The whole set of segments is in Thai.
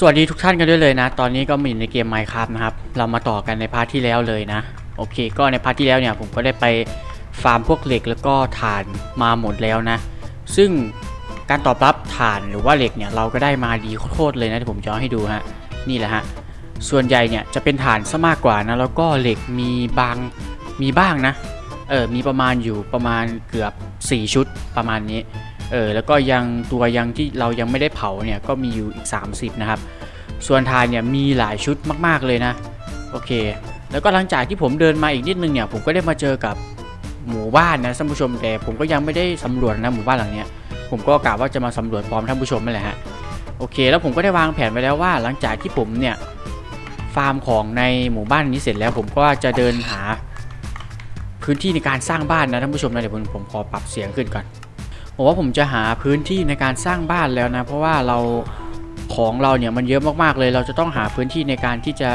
สวัสดีทุกท่านกันด้วยเลยนะ ตอนนี้ก็มาอยู่ในเกม Minecraft นะครับ เรามาต่อกันในพาร์ทที่แล้วเลยนะ โอเค ก็ในพาร์ทที่แล้วเนี่ยผมก็ได้ไปฟาร์มพวกเหล็กแล้วก็ถ่านมาหมดแล้วนะ ซึ่งการตอบรับถ่านหรือว่าเหล็กเนี่ยเราก็ได้มาดีโคตรเลยนะที่ผมจะเอาให้ดูฮะ นี่แหละฮะ ส่วนใหญ่เนี่ยจะเป็นถ่านซะมากกว่านะ แล้วก็เหล็กมีบางมีบ้างนะ เออ มีประมาณอยู่ประมาณเกือบ 4 ชุดประมาณนี้ เออแล้วก็ยังตัวยังที่เรายังไม่ได้เผาเนี่ยก็มีอยู่อีก 30 นะครับ ส่วนทานเนี่ยมีหลายชุดมาก ๆเลยนะ โอเค แล้วก็หลังจากที่ผมเดินมาอีกนิดนึงเนี่ยผมก็ได้มาเจอกับหมู่บ้านนะท่านผู้ชมแต่ผมก็ยังไม่ได้สำรวจนะหมู่บ้านหลังเนี้ยผมก็กะว่าจะมาสำรวจพร้อมท่านผู้ชมนั่นแหละฮะโอเค แล้วผมก็ได้วางแผนไว้แล้วว่า หลังจากที่ผมเนี่ยฟาร์มของในหมู่บ้านนี้เสร็จแล้ว ผมก็จะเดินหาพื้นที่ในการสร้างบ้านนะท่านผู้ชมนะเดี๋ยวผมผมขอปรับเสียงขึ้นก่อน ผมว่าผมจะหาพื้นที่ในการสร้างบ้านแล้วนะ เพราะว่าเราของเราเนี่ยมันเยอะมากๆเลย เราจะต้องหาพื้นที่ในการที่จะ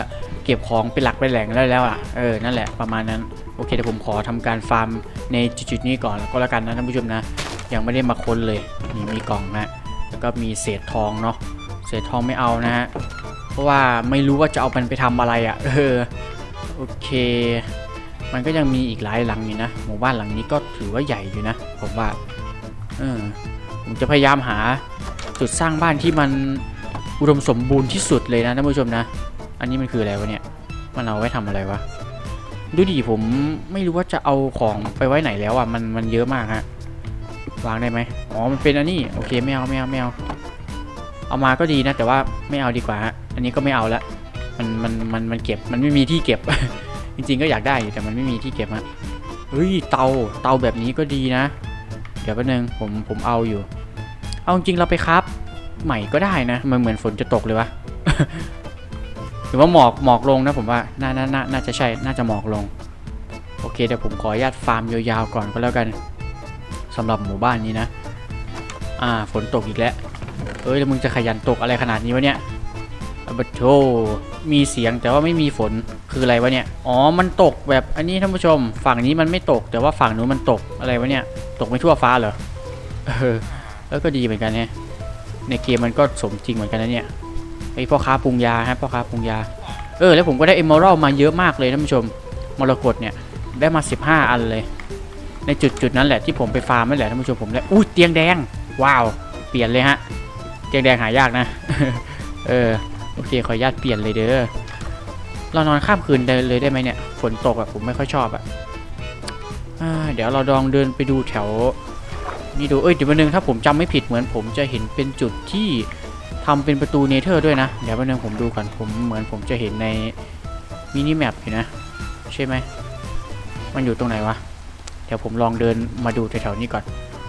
เก็บของเป็นหลักเป็นแหล่งได้แล้วอะเออนั่นแหละประมาณนั้นโอเคเดี๋ยวผมขอทำการฟาร์มในจุดนี้ก่อนก็แล้วกันนะท่านผู้ชมนะยังไม่ได้มาค้นเลยนี่มีกล่องนะแล้วก็มีเศษทองเนาะเศษทองไม่เอานะฮะเพราะว่าไม่รู้ว่าจะเอามันไปทำอะไรอะเออโอเค มันก็ยังมีอีกหลายหลังอยู่นะหมู่บ้านหลังนี้ก็ถือว่าใหญ่อยู่นะผมว่า เออผมจะพยายามหาจุดสร้างบ้านที่มันอุดมสมบูรณ์ที่สุดเลยนะท่านผู้ชมนะ อันนี้มันคืออะไรวะเนี่ย มันเอาไว้ทำอะไรวะ ดูดิผมไม่รู้ว่าจะเอาของไปไว้ไหนแล้วอะ มันมันเยอะมากฮะ วางได้ไหมอ๋อ มันเป็นอันนี้ โอเคไม่เอาไม่เอาไม่เอา เอามาก็ดีนะ แต่ว่าไม่เอาดีกว่าฮะ อันนี้ก็ไม่เอาละ มันมันมันมันเก็บ มันไม่มีที่เก็บ จริงๆก็อยากได้อยู่แต่มันไม่มีที่เก็บฮะเฮ้ยเตาเตาแบบนี้ก็ดีนะ เดี๋ยวแป๊บนึงผมผมเอาอยู่ เอาจริงเราไปครับใหม่ก็ได้นะ มันเหมือนฝนจะตกเลยวะหรือว่าหมอกหมอกลงนะผมว่าน่าน่าน่าน่าจะใช่น่าจะหมอกลง โอเคเดี๋ยวผมขออนุญาตฟาร์มยาวๆก่อนก็แล้วกันสำหรับหมู่บ้านนี้นะ อ่าฝนตกอีกแล้วเอ้ยแล้วมึงจะขยันตกอะไรขนาดนี้วะเนี่ยบัตโธมีเสียงแต่ว่าไม่มีฝนคืออะไรวะเนี่ย อ๋อ มันตกแบบอันนี้ท่านผู้ชม ฝั่งนี้มันไม่ตก แต่ว่าฝั่งนู้นมันตกอะไรวะเนี่ย ตกไม่ทั่วฟ้าเหรอเออแล้วก็ดีเหมือนกันเนี่ยในเกมมันก็สมจริงเหมือนกันนะเนี่ยไอพ่อค้าปรุงยาฮะพ่อค้าปรุงยา เออแล้วผมก็ได้เอมอรัลมาเยอะมากเลยท่านผู้ชมมรกตเนี่ยได้มา 15 อันเลย ในจุดจุดนั้นแหละที่ผมไปฟาร์มนั่นแหละท่านผู้ชมผมได้อุ้ยเตียงแดง ว้าว เปลี่ยนเลยฮะ เตียงแดงหายากนะ เออโอเคขออนุญาตเปลี่ยนเลยเด้อเรานอนข้ามคืนได้เลยได้ไหมเนี่ยฝนตกอะผมไม่ค่อยชอบอะ เดี๋ยวเราลองเดินไปดูแถว นี่ดู เอ้ยเดี๋ยววันนึงถ้าผมจำไม่ผิดเหมือนผมจะเห็นเป็นจุดที่ทำเป็นประตูเนเธอร์ด้วยนะ เดี๋ยววันนึงผมดูก่อนผมเหมือนผมจะเห็นในมินิแมปอยู่นะ ใช่ไหม มันอยู่ตรงไหนวะ เดี๋ยวผมลองเดินมาดูแถวๆนี้ก่อน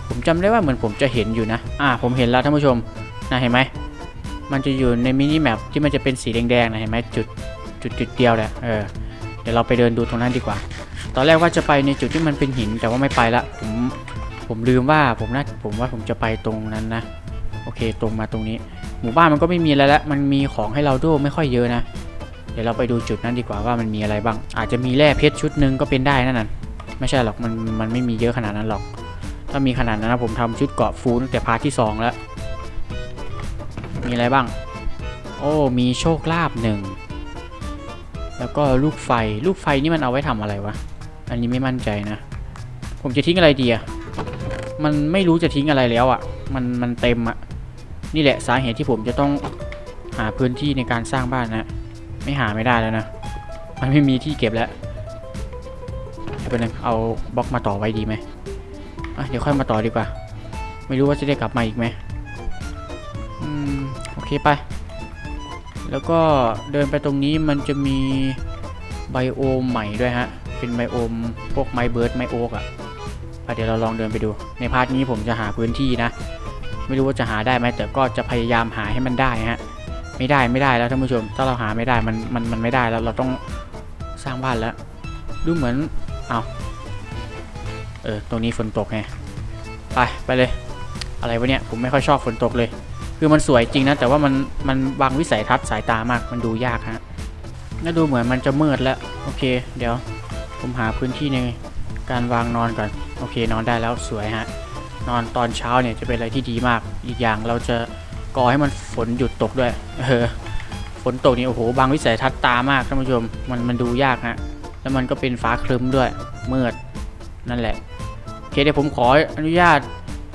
ผมจำได้ว่าเหมือนผมจะเห็นอยู่นะ อ่า ผมเห็นแล้วท่านผู้ชมนะเห็นไหม มันจะอยู่ในมินิแมปที่มันจะเป็นสีแดงๆนะเห็นไหมจุดจุดจุดเดียวแหละ เออ เดี๋ยวเราไปเดินดูตรงนั้นดีกว่า ตอนแรกว่าจะไปในจุดที่มันเป็นหินแต่ว่าไม่ไปละผมผมลืมว่าผมน่าผมว่าผมจะไปตรงนั้นนะ โอเคตรงมาตรงนี้ หมู่บ้านมันก็ไม่มีอะไรแล้วมันมีของให้เราดูไม่ค่อยเยอะนะ เดี๋ยวเราไปดูจุดนั้นดีกว่าว่ามันมีอะไรบ้าง อาจจะมีแร่เพชรชุดหนึ่งก็เป็นได้นั่นน่ะไม่ใช่หรอกมันมันไม่มีเยอะขนาดนั้นหรอก ถ้ามีขนาดนั้นนะผมทำชุดเกาะฟูตั้งแต่พาร์ทที่สองแล้ว มีอะไรบ้าง โอ้มีโชคลาภหนึ่งแล้วก็ลูกไฟลูกไฟนี่มันเอาไว้ทำอะไรวะ อันนี้ไม่มั่นใจนะ ผมจะทิ้งอะไรดีอะมันไม่รู้จะทิ้งอะไรแล้วอะมันมันเต็มอะนี่แหละสาเหตุที่ผมจะต้องหาพื้นที่ในการสร้างบ้านนะ ไม่หาไม่ได้แล้วนะ มันไม่มีที่เก็บแล้วเดี๋ยวไปนึงเอาบล็อกมาต่อไว้ดีไหมเดี๋ยวค่อยมาต่อดีกว่า ไม่รู้ว่าจะได้กลับมาอีกไหมอืมโอเคไป แล้วก็เดินไปตรงนี้มันจะมีไบโอมใหม่ด้วยฮะ เป็นไบโอม พวกไมเบิร์ดไมโอกอะ่ะเดี๋ยวเราลองเดินไปดู ในพาร์ทนี้ผมจะหาพื้นที่นะ ไม่รู้ว่าจะหาได้ไหมแต่ก็จะพยายามหาให้มันได้ฮะ ไม่ได้ไม่ได้แล้วท่านผู้ชม ถ้าเราหาไม่ได้มันมันมันไม่ได้แล้วเราต้องสร้างบ้านแล้ว ดูเหมือน เอาเออ ตรงนี้ฝนตกไง ไป ไปเลย อะไรวะเนี่ย ผมไม่ค่อยชอบฝนตกเลย คือมันสวยจริงนะ แต่ว่ามันมันบางวิสัยทัศน์สายตามาก มันดูยากฮะน่าดูเหมือนมันจะมืดแล้ว โอเค เดี๋ยว ผมหาพื้นที่ในการวางนอนก่อน โอเคนอนได้แล้วสวยฮะ นอนตอนเช้าเนี่ยจะเป็นอะไรที่ดีมาก อีกอย่างเราจะก่อให้มันฝนหยุดตกด้วย เออ ฝนตกนี่โอ้โหบางวิสัยทัศน์ตามากท่านผู้ชม มันมันดูยากฮะแล้วมันก็เป็นฟ้าครึ้มด้วย มืด นั่นแหละ โอเคเดี๋ยวผมขออนุญาต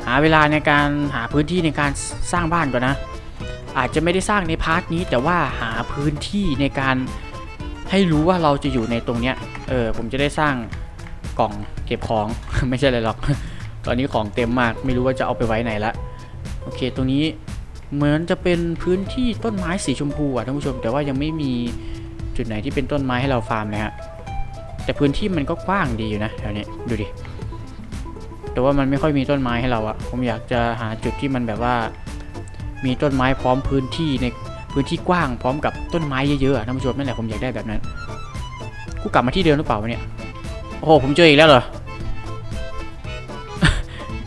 หาเวลาในการหาพื้นที่ในการสร้างบ้านก่อนนะ อาจจะไม่ได้สร้างในพาร์ทนี้ แต่ว่าหาพื้นที่ในการ ให้รู้ว่าเราจะอยู่ในตรงเนี้ย เออผมจะได้สร้างกล่องเก็บของ ไม่ใช่เลยหรอก ตอนนี้ของเต็มมากไม่รู้ว่าจะเอาไปไว้ไหนละ โอเค ตรงนี้เหมือนจะเป็นพื้นที่ต้นไม้สีชมพูอะท่านผู้ชม แต่ว่ายังไม่มีจุดไหนที่เป็นต้นไม้ให้เราฟาร์มเลยฮะ แต่พื้นที่มันก็กว้างดีอยู่นะแถวนี้ดูดิ แต่ว่ามันไม่ค่อยมีต้นไม้ให้เราอะผมอยากจะหาจุดที่มันแบบว่า มีต้นไม้พร้อมพื้นที่ใน พื้นที่กว้างพร้อมกับต้นไม้เยอะๆท่านผู้ชมนั่นแหละผมอยากได้แบบนั้น กูกลับมาที่เดิมหรือเปล่าวะเนี่ย โอ้โหผมเจออีกแล้วเหรอ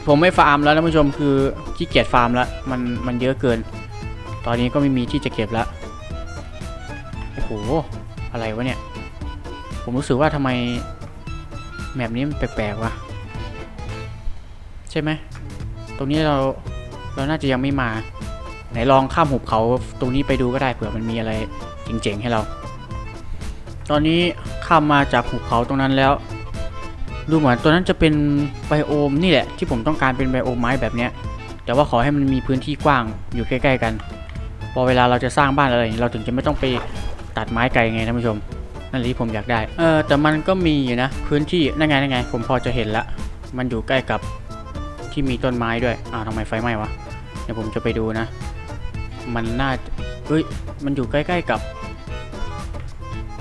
ผมไม่ฟาร์มแล้วท่านผู้ชมคือขี้เกียจฟาร์มแล้วมันมันเยอะเกิน ตอนนี้ก็ไม่มีที่จะเก็บแล้วโอ้โหอะไรวะเนี่ย ผมรู้สึกว่าทำไมแมปนี้มันแปลกๆวะใช่ไหมตรงนี้เราเราน่าจะยังไม่มา ไหนลองข้ามหุบเขาตรงนี้ไปดูก็ได้เผื่อมันมีอะไรเจ๋งๆให้เรา ตอนนี้ข้ามมาจากหุบเขาตรงนั้นแล้ว ดูเหมือนตัวนั้นจะเป็นไบโอมนี่แหละ ที่ผมต้องการเป็นไบโอมไม้แบบเนี้ย แต่ว่าขอให้มันมีพื้นที่กว้างอยู่ใกล้ๆกัน พอเวลาเราจะสร้างบ้านอะไรอย่างนี้เราถึงจะไม่ต้องไปตัดไม้ไกลไงท่านผู้ชมนั่นแหละที่ผมอยากได้ เออแต่มันก็มีอยู่นะ พื้นที่นั่นไงนั่นไง ผมพอจะเห็นละ มันอยู่ใกล้กับที่มีต้นไม้ด้วย อ้าวทำไมไฟไหม้วะ เดี๋ยวผมจะไปดูนะ มันน่าเอ้ย มันอยู่ใกล้ ๆ กับ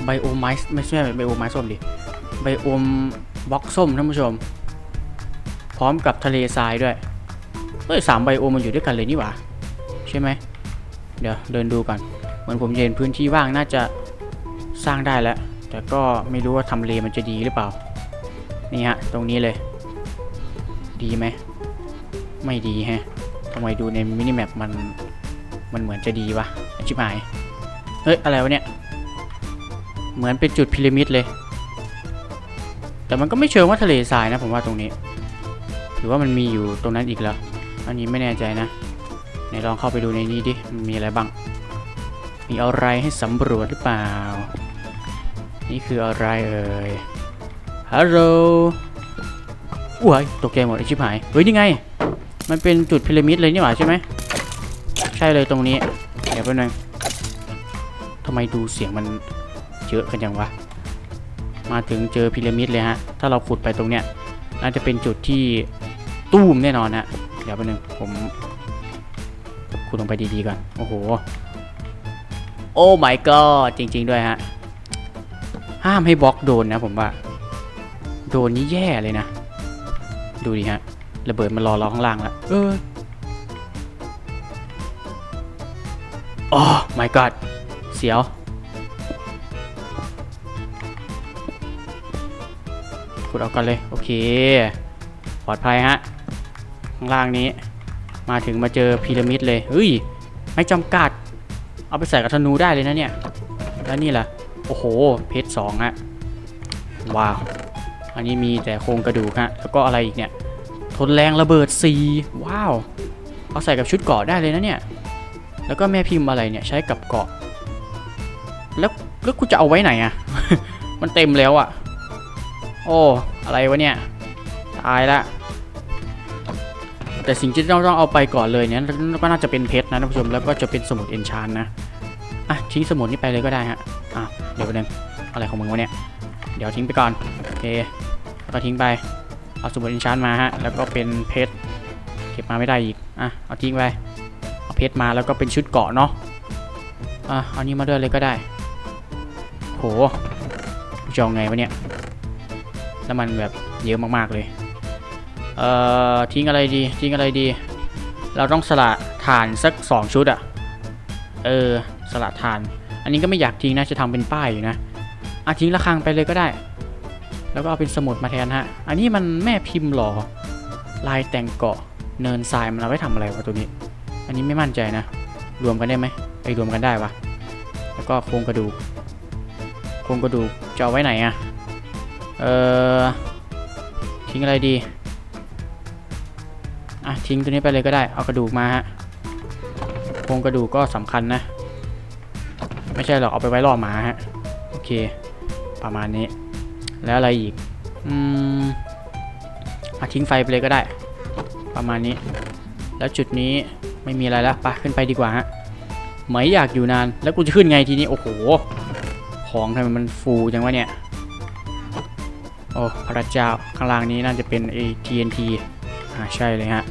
ไบโอมไม้ไม่ใช่ไบโอมไม้ส้มดิ ไบโอมบล็อกส้มท่านผู้ชม พร้อมกับทะเลทรายด้วย เฮ้ยสามไบโอมมันอยู่ด้วยกันเลยนี่หว่า ใช่ไหม เดี๋ยวเดินดูก่อน เหมือนผมเห็นพื้นที่ว่างน่าจะสร้างได้แล้ว แต่ก็ไม่รู้ว่าทำเลมันจะดีหรือเปล่า นี่ฮะ ตรงนี้เลย ดีไหม ไม่ดีฮะทำไมดูในมินิแมปมัน มันเหมือนจะดีวะอชิบหาย เฮ้ย อะไรวะเนี่ย เหมือนเป็นจุดพีระมิดเลย แต่มันก็ไม่เชิงว่าทะเลทรายนะผมว่าตรงนี้ หรือว่ามันมีอยู่ตรงนั้นอีกแล้ว อันนี้ไม่แน่ใจนะไหนลองเข้าไปดูในนี้ดิ มันมีอะไรบ้าง มีอะไรให้สำรวจหรือเปล่า นี่คืออะไรเอ่ย ฮัลโหลอุ้ยตกใจหมดไอชิบหาย เฮ้ย นี่ไง มันเป็นจุดพีระมิดเลยนี่หว่าใช่ไหม ใช่เลยตรงนี้ เดี๋ยวแป๊บนึงทำไมดูเสียงมันเยอะกันจังวะ มาถึงเจอพีระมิดเลยฮะ ถ้าเราขุดไปตรงเนี้ย น่าจะเป็นจุดที่ตู้มแน่นอนฮะ เดี๋ยวแป๊บนึงผมขุดลงไปดีๆก่อน โอ้โห โอ้ my god จริง ๆ ด้วยฮะ ห้ามให้บล็อกโดนนะผมว่า โดนนี่แย่เลยนะ ดูดิฮะ ระเบิดมันรอเราข้างล่างแล้วเออ โอ้ my god เสียวกดเอากันเลย โอเค ปลอดภัยฮะ ข้างล่างนี้ มาถึงมาเจอพีระมิดเลยเฮ้ย ไม่จำกัด เอาไปใส่กับธนูได้เลยนะเนี่ย แล้วนี่ล่ะ โอ้โห เพชรสองฮะ ว้าว อันนี้มีแต่โครงกระดูกฮะ แล้วก็อะไรอีกเนี่ย ทนแรงระเบิด4ว้าว เอาใส่กับชุดเกาะได้เลยนะเนี่ย แล้วก็แม่พิมพ์อะไรเนี่ยใช้กับเกาะ แล้วแล้วกูจะเอาไว้ไหนอะมันเต็มแล้วอะโอ้อะไรวะเนี่ยตายละแต่สิ่งที่ต้องต้องเอาไปก่อนเลยเนี่ยก็น่าจะเป็นเพชรนะท่านผู้ชมแล้วก็จะเป็นสมุดเอนชานนะอะทิ้งสมุดนี้ไปเลยก็ได้ฮะอะเดี๋ยวไปบนึงอะไรของมึงวะเนี่ยเดี๋ยวทิ้งไปก่อนโอเคก็ทิ้งไปเอาสมุดเอนชานมาฮะแล้วก็เป็นเพชรเก็บมาไม่ได้อีกอะเอาทิ้งไป เพชรมาแล้วก็เป็นชุดเกาะเนาะอะเอานี้มาด้วยเลยก็ได้โหจะเอาไงวะเนี่ยแล้วมันแบบเยอะมากๆเลยเอ่อทิ้งอะไรดีทิ้งอะไรดี เราต้องสละถ่านสักสองชุดอะเออสละถ่าน อันนี้ก็ไม่อยากทิ้งนะจะทำเป็นป้ายอยู่นะอะทิ้งระฆังไปเลยก็ได้ แล้วก็เอาเป็นสมุดมาแทนฮะ อันนี้มันแม่พิมพ์หรอลายแต่งเกาะเนินทรายมันเอาไว้ทำอะไรวะตัวนี้ อันนี้ไม่มั่นใจนะ รวมกันได้ไหมไปรวมกันได้วะแล้วก็โครงกระดูกโครงกระดูกจะเอาไว้ไหนอะเออทิ้งอะไรดีอะทิ้งตัวนี้ไปเลยก็ได้เอากระดูกมาฮะโครงกระดูกก็สำคัญนะ ไม่ใช่หรอกเอาไปไว้ล่อหมาฮะโอเค ประมาณนี้ แล้วอะไรอีกอืมเอาทิ้งไฟไปเลยก็ได้ ประมาณนี้ แล้วจุดนี้ ไม่มีอะไรแล้วไปขึ้นไปดีกว่าฮะไม่อยากอยู่นานแล้วกูจะขึ้นไงทีนี้โอ้โห ของทำไมมันฟูจังวะเนี่ยโอ้พระเจ้าข้างล่างนี้น่าจะเป็นไอ้ TNT อ่าใช่เลยฮะ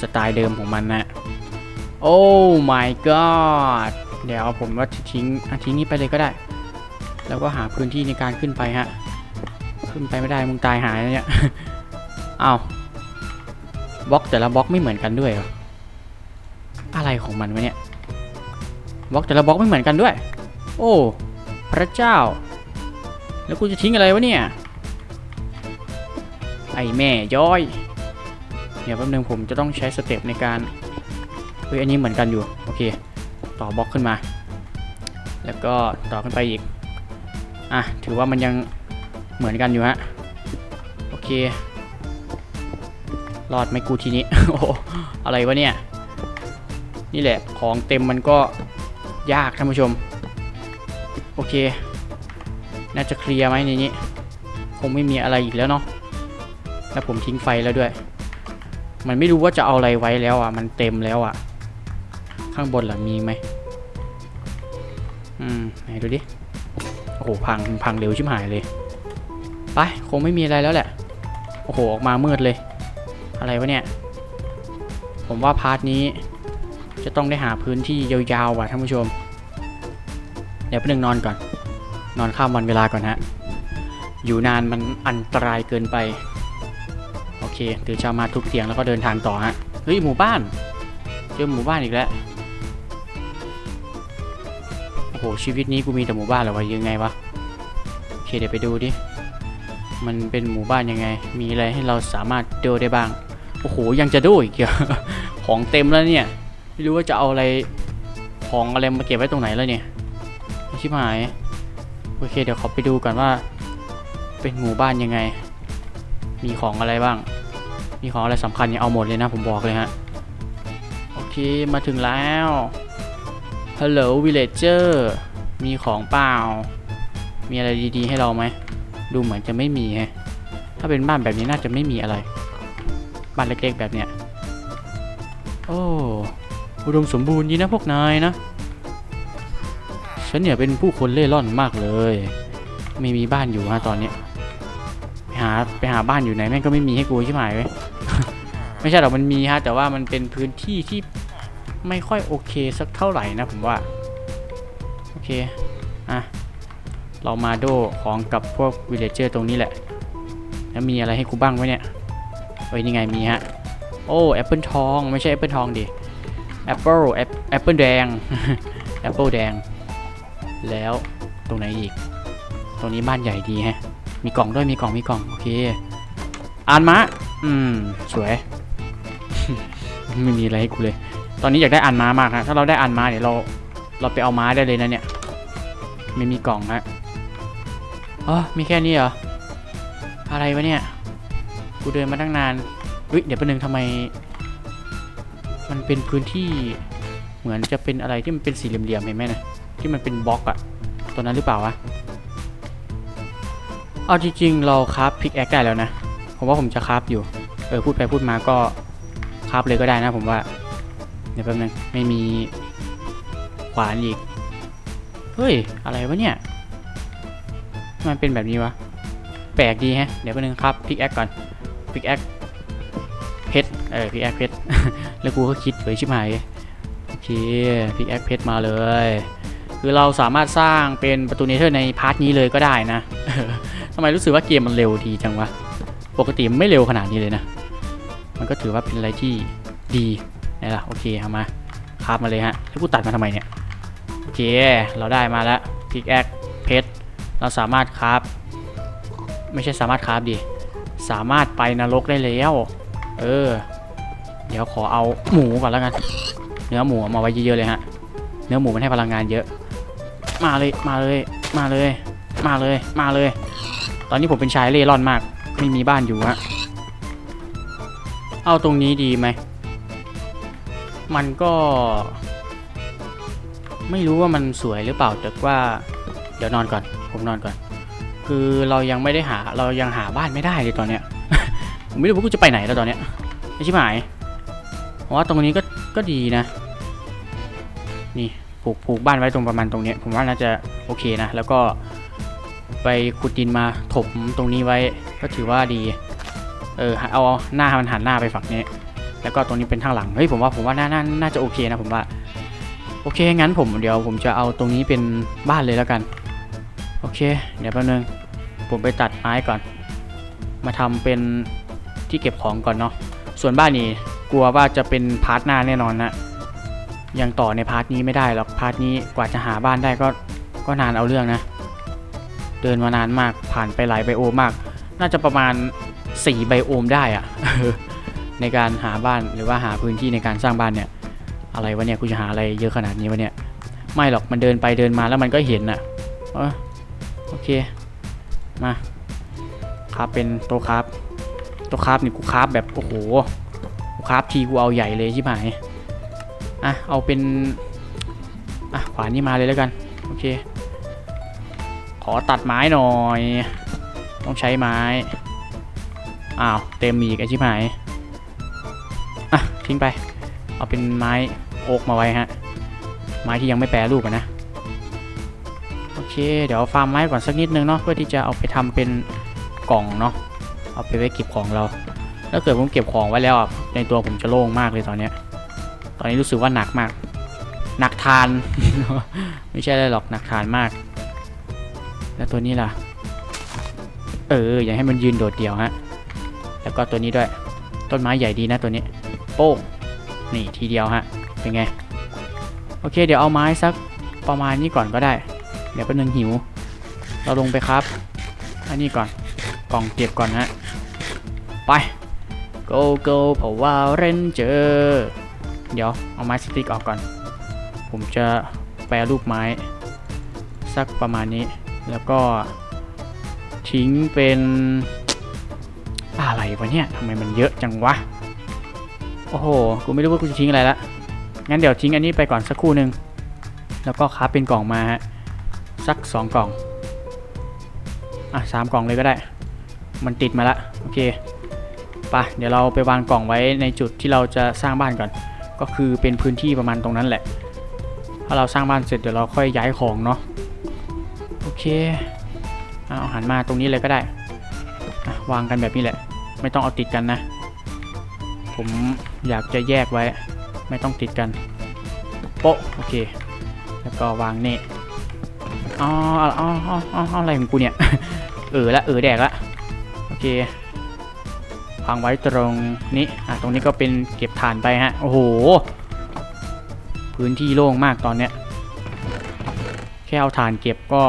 สไตล์เดิมของมันนะโอ้ my god เดี๋ยวผมว่าทิ้งทิ้งนี้ไปเลยก็ได้ แล้วก็หาพื้นที่ในการขึ้นไปฮะ ขึ้นไปไม่ได้มึงตายหายเนี่ย เอาบล็อกแต่ละบล็อกไม่เหมือนกันด้วยเหรอ อะไรของมันวะเนี่ยบล็อกแต่ละบล็อกไม่เหมือนกันด้วย โอ้ พระเจ้า แล้วกูจะทิ้งอะไรวะเนี่ย ไอแม่ย้อย เดี๋ยวแป๊บนึงผมจะต้องใช้สเต็ปในการเฮ้ยอันนี้เหมือนกันอยู่ โอเค ต่อบล็อกขึ้นมา แล้วก็ต่อขึ้นไปอีก อะ ถือว่ามันยังเหมือนกันอยู่ฮะ โอเค รอดไหมกูทีนี้ โอ้อะไรวะเนี่ย นี่แหละของเต็มมันก็ยากท่านผู้ชม โอเค น่าจะเคลียร์ไหมในนี้ คงไม่มีอะไรอีกแล้วเนาะแล้วผมทิ้งไฟแล้วด้วย มันไม่รู้ว่าจะเอาอะไรไว้แล้วอะ มันเต็มแล้วอะ ข้างบนหล่ะมีไหมอืมไหนดูดิ โอ้โหพังพังเร็วชิบหายเลย ไปคงไม่มีอะไรแล้วแหละ โอ้โหออกมามืดเลย อะไรวะเนี่ย ผมว่าพาร์ทนี้ จะต้องได้หาพื้นที่ยาวๆว่ะท่านผู้ชม เดี๋ยวไปหนึ่งนอนก่อน นอนข้ามวันเวลาก่อนฮะ อยู่นานมันอันตรายเกินไป โอเคตื่นเช้ามาทุบเตียงแล้วก็เดินทางต่อฮะ เฮ้ยหมู่บ้าน เจอหมู่บ้านอีกแล้ว โอ้โหชีวิตนี้กูมีแต่หมู่บ้านเหรอวะยังไงวะ โอเคเดี๋ยวไปดูดิ มันเป็นหมู่บ้านยังไง มีอะไรให้เราสามารถเดูได้บ้าง โอ้โหยังจะดูอีกเหรอของเต็มแล้วเนี่ย ไม่รู้ว่าจะเอาอะไรของอะไรมาเก็บไว้ตรงไหนแล้วเนี่ยชิบหาย โอเค เดี๋ยวขอไปดูก่อนว่า เป็นหมู่บ้านยังไง มีของอะไรบ้าง มีของอะไรสำคัญเนี่ยเอาหมดเลยนะผมบอกเลยฮะ โอเค มาถึงแล้ว Hello Villager มีของเปล่า มีอะไรดีๆ ให้เราไหม ดูเหมือนจะไม่มีฮะ ถ้าเป็นบ้านแบบนี้น่าจะไม่มีอะไร บ้านเล็กๆแบบเนี้ย โอ้ อุดมสมบูรณ์ดีนะพวกนายนะ ฉันเนี่ยเป็นผู้คนเล่ร่อนมากเลย ไม่มีบ้านอยู่ฮะตอนนี้ไปหาไปหาบ้านอยู่ไหนแม่งก็ไม่มีให้กูใช่ไหมเว้ยไม่ใช่หรอกมันมีฮะแต่ว่ามันเป็นพื้นที่ที่ไม่ค่อยโอเคสักเท่าไหร่นะผมว่า โอเค อะ เรามาโดของกับพวกวิลเลเจอร์ตรงนี้แหละ แล้วมีอะไรให้กูบ้างไว้เนี่ยเอ้ยนี่ไงมีฮะ โอ้แอปเปิลทอง ไม่ใช่แอปเปิลทองดิ แอปเปิลแอปเปิลแดงแอปเปิลแดง แล้วตรงไหนอีก ตรงนี้บ้านใหญ่ดีแฮะ มีกล่องด้วยมีกล่องมีกล่อง โอเค อ่านมะ อืม สวย ไม่มีอะไรให้กูเลย ตอนนี้อยากได้อ่านม้ามากฮะ ถ้าเราได้อ่านม้าเนี่ยเรา เราไปเอาม้าได้เลยนะเนี่ย ไม่มีกล่องฮะอ๋อมีแค่นี้เหรอ อะไรวะเนี่ย กูเดินมาตั้งนานเฮ้ยเดี๋ยวแป๊บนึงทำไม มันเป็นพื้นที่เหมือนจะเป็นอะไรที่มันเป็นสี่เหลี่ยมๆเห็นไหมนะที่มันเป็นบล็อกอะตัวนั้นหรือเปล่าวะเอาจริงๆเราคราฟพิกแอคได้แล้วนะผมว่าผมจะคราฟอยู่เออพูดไปพูดมาก็คราฟเลยก็ได้นะผมว่าเดี๋ยวแป๊บนึงไม่มีขวานอีกเฮ้ยอะไรวะเนี่ยมันเป็นแบบนี้วะแปลกดีฮะเดี๋ยวแป๊บนึงครับพิกแอคก่อนพิกแอค เพชรเออพิกแอคเพชรแล้วกูก็คิดเผยชิบหายโอเคพิกแอคเพชรมาเลย คือเราสามารถสร้างเป็นประตูเนเธอร์ในพาร์ทนี้เลยก็ได้นะทำไมรู้สึกว่าเกมมันเร็วดีจังวะปกติมันไม่เร็วขนาดนี้เลยนะ มันก็ถือว่าเป็นอะไรที่ดีนี่ล่ะโอเคเอามาคาบมาเลยฮะแล้วกูตัดมาทำไมเนี่ยโอเคเราได้มาแล้วพิกแอคเพชรเราสามารถคาฟไม่ใช่สามารถคาฟดิสามารถไปนรกได้แล้ว เออ เดี๋ยวขอเอาหมูก่อนแล้วกัน เนื้อหมูเอามาไว้เยอะๆเลยฮะ เนื้อหมูมันให้พลังงานเยอะ มาเลย มาเลย มาเลย มาเลย มาเลย ตอนนี้ผมเป็นชายเล่ร่อนมาก ไม่มีบ้านอยู่ฮะ เอาตรงนี้ดีไหม มันก็ ไม่รู้ว่ามันสวยหรือเปล่า แต่ว่า เดี๋ยวนอนก่อน ผมนอนก่อน คือเรายังไม่ได้หา เรายังหาบ้านไม่ได้เลยตอนเนี้ย ผมไม่รู้ว่ากูจะไปไหนแล้วตอนเนี้ยไม่ใช่หมายเพราะว่าตรงนี้ก็ก็ดีนะ นี่ผูกผูกบ้านไว้ตรงประมาณตรงเนี้ยผมว่าน่าจะโอเคนะ แล้วก็ไปขุดดินมาถมตรงนี้ไว้ก็ถือว่าดี เออเอาหน้ามันหันหน้าไปฝั่งนี้ แล้วก็ตรงนี้เป็นทางหลังเฮ้ยผมว่าผมว่าน่าน่าน่าจะโอเคนะผมว่าโอเคงั้นผมเดี๋ยวผมจะเอาตรงนี้เป็นบ้านเลยแล้วกัน โอเค เดี๋ยวแป๊บนึงผมไปตัดไม้ก่อน มาทำเป็น ที่เก็บของก่อนเนาะส่วนบ้านนี้กลัวว่าจะเป็นพาร์ทหน้าแน่นอนนะยังต่อในพาร์ทนี้ไม่ได้หรอกพาร์ทนี้กว่าจะหาบ้านได้ก็ก็นานเอาเรื่องนะ เดินมานานมากผ่านไปหลายไบโอมมาก น่าจะประมาณ4ไบโอมได้อะในการหาบ้านหรือว่าหาพื้นที่ในการสร้างบ้านเนี่ย อะไรวะเนี่ยกูจะหาอะไรเยอะขนาดนี้วะเนี่ยไม่หรอกมันเดินไปเดินมาแล้วมันก็เห็นน่ะเออโอเคมาครับเป็นโตครับ ต๊ะครับนี่กูครับแบบโอ้โหกูครับทีกูเอาใหญ่เลยชิบหายอะเอาเป็นอะขวานี่มาเลยแล้วกันโอเค ขอตัดไม้หน่อย ต้องใช้ไม้อ้าวเต็มอีกไอชิบหายอะทิ้งไป เอาเป็นไม้โอกมาไว้ฮะไม้ที่ยังไม่แปรรูปะนะโอเค เดี๋ยวฟาร์มไม้ก่อนสักนิดนึงเนาะเพื่อที่จะเอาไปทำเป็นกล่องเนาะ เอาไปไว้เก็บของเรา ถ้าเกิดผมเก็บของไว้แล้วอะในตัวผมจะโล่งมากเลยตอนเนี้ย ตอนนี้รู้สึกว่าหนักมาก หนักทาน ไม่ใช่เลยหรอกหนักทานมาก แล้วตัวนี้ล่ะ เออ อย่าให้มันยืนโดดเดี่ยวฮะ แล้วก็ตัวนี้ด้วย ต้นไม้ใหญ่ดีนะตัวนี้ โป้งนี่ทีเดียวฮะ เป็นไง โอเค เดี๋ยวเอาไม้สักประมาณนี้ก่อนก็ได้ เดี๋ยวแป๊บนึงหิว เราลงไปครับ อันนี้ก่อน กล่องเก็บก่อนฮะ ไป go go เพราะว่าเรนเจอร์เดี๋ยว เอาไม้สติ๊กออกก่อน ผมจะแปรรูปไม้ สักประมาณนี้ แล้วก็ ทิ้งเป็นอะไรวะเนี่ยทำไมมันเยอะจังวะ โอ้โห กูไม่รู้ว่ากูจะทิ้งอะไรละ งั้นเดี๋ยวทิ้งอันนี้ไปก่อนสักครู่หนึ่ง แล้วก็คับเป็นกล่องมาฮะ สัก 2 กล่อง อะสามกล่องเลยก็ได้ มันติดมาละ โอเค ปะเดี๋ยวเราไปวางกล่องไว้ในจุดที่เราจะสร้างบ้านก่อน ก็คือเป็นพื้นที่ประมาณตรงนั้นแหละ ถ้าเราสร้างบ้านเสร็จเดี๋ยวเราค่อยย้ายของเนาะโอเคเอาหันมาตรงนี้เลยก็ได้วางกันแบบนี้แหละ ไม่ต้องเอาติดกันนะ ผมอยากจะแยกไว้ ไม่ต้องติดกันโป๊ะโอเค แล้วก็วางนี่อ๋ออ๋ออ๋ออ๋ออะไรของกูเนี่ย เออละเออแดกละโอเค วางไว้ตรงนี้อะตรงนี้ก็เป็นเก็บฐานไปฮะ โอ้โห พื้นที่โล่งมากตอนเนี้ย แค่เอาฐานเก็บก็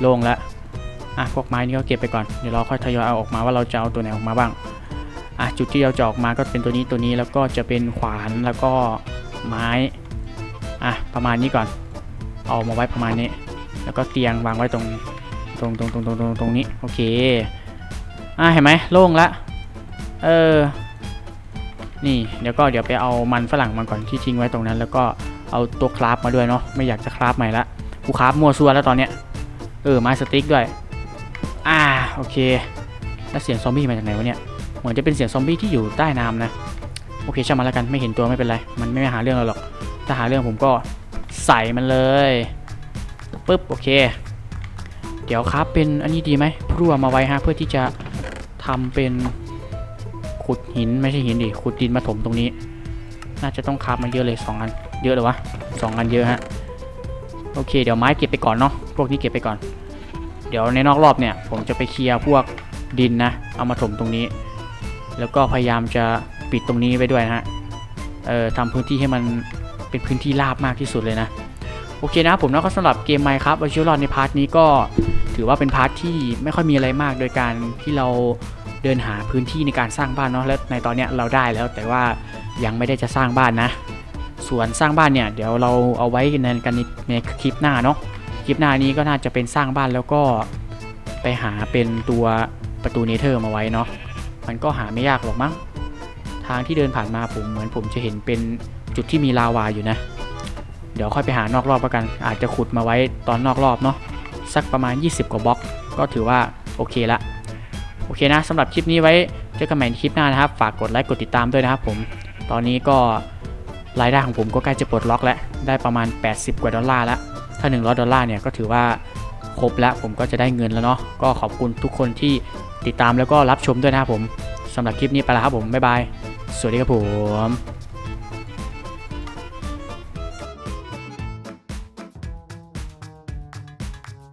โล่งแล้วอะพวกไม้นี่ก็เก็บไปก่อน เดี๋ยวเราค่อยทยอยเอาออกมาว่าเราจะเอาตัวไหนออกมาบ้าง อะจุดที่เราจะออกมาก็เป็นตัวนี้ตัวนี้แล้วก็จะเป็นขวานแล้วก็ไม้ อะประมาณนี้ก่อน เอามาไว้ประมาณนี้ แล้วก็เตียงวางไว้ตรงตรงตรงตรงตรงตรงตรงนี้ โอเค อะเห็นไหมโล่งละ เออ นี่เดี๋ยวก็เดี๋ยวไปเอามันฝรั่งมาก่อนที่ทิ้งไว้ตรงนั้น แล้วก็เอาตัวคราฟมาด้วยเนาะไม่อยากจะคราฟใหม่ละกูคราฟมัวซัวแล้วตอนเนี้ยเออไม้สติ๊กด้วย อ่าโอเค แล้วเสียงซอมบี้มาจากไหนวะเนี่ยเหมือนจะเป็นเสียงซอมบี้ที่อยู่ใต้น้ำนะโอเคช่างมันแล้วกันไม่เห็นตัวไม่เป็นไร มันไม่มาหาเรื่องเราหรอกถ้าหาเรื่องผมก็ใส่มันเลยปึ๊บโอเค เดี๋ยวครับเป็นอันนี้ดีไหมพรั่วมาไว้ฮะเพื่อที่จะทำเป็น ขุดหินไม่ใช่หินดิขุดดินมาถมตรงนี้ น่าจะต้องคาบมาเยอะเลยสองอันเยอะเลยวะสองอันเยอะฮะโอเคเดี๋ยวไม้เก็บไปก่อนเนาะพวกนี้เก็บไปก่อน เดี๋ยวในนอกรอบเนี่ย ผมจะไปเคลียร์พวกดินนะเอามาถมตรงนี้ แล้วก็พยายามจะปิดตรงนี้ไปด้วยนะฮะเอ่อทำพื้นที่ให้มันเป็นพื้นที่ราบมากที่สุดเลยนะ โอเคนะผมแล้วก็สำหรับเกม Minecraft Virtual Run ในพาร์ทนี้ก็ถือว่าเป็นพาร์ทที่ไม่ค่อยมีอะไรมากโดยการที่เราเดินหาพื้นที่ในการสร้างบ้านเนาะและในตอนเนี้ยเราได้แล้วแต่ว่ายังไม่ได้จะสร้างบ้านนะ ส่วนสร้างบ้านเนี่ยเดี๋ยวเราเอาไว้ในกันในในคลิปหน้าเนาะคลิปหน้านี้ก็น่าจะเป็นสร้างบ้านแล้วก็ไปหาเป็นตัวประตูเนเธอร์มาไว้เนาะมันก็หาไม่ยากหรอกมั้งทางที่เดินผ่านมาผมเหมือนผมจะเห็นเป็นจุดที่มีลาวาอยู่นะ เดี๋ยวค่อยไปหานอกรอบแล้วกัน อาจจะขุดมาไว้ตอนนอกรอบเนาะสักประมาณ 20 กว่าบล็อกก็ถือว่าโอเคละโอเคนะสำหรับคลิปนี้ไว้เจอกันใหม่ในคลิปหน้านะครับ ฝากกดไลค์กดติดตามด้วยนะครับผมตอนนี้ก็รายได้ของผมก็ใกล้จะปลดล็อกแล้วได้ประมาณ 80 กว่าดอลลาร์แล้วถ้า 100 ดอลลาร์เนี่ยก็ถือว่าครบแล้วผมก็จะได้เงินแล้วเนาะก็ขอบคุณทุกคนที่ติดตามแล้วก็รับชมด้วยนะครับผมสำหรับคลิปนี้ไปแล้วครับผมบ๊ายบายสวัสดีครับผม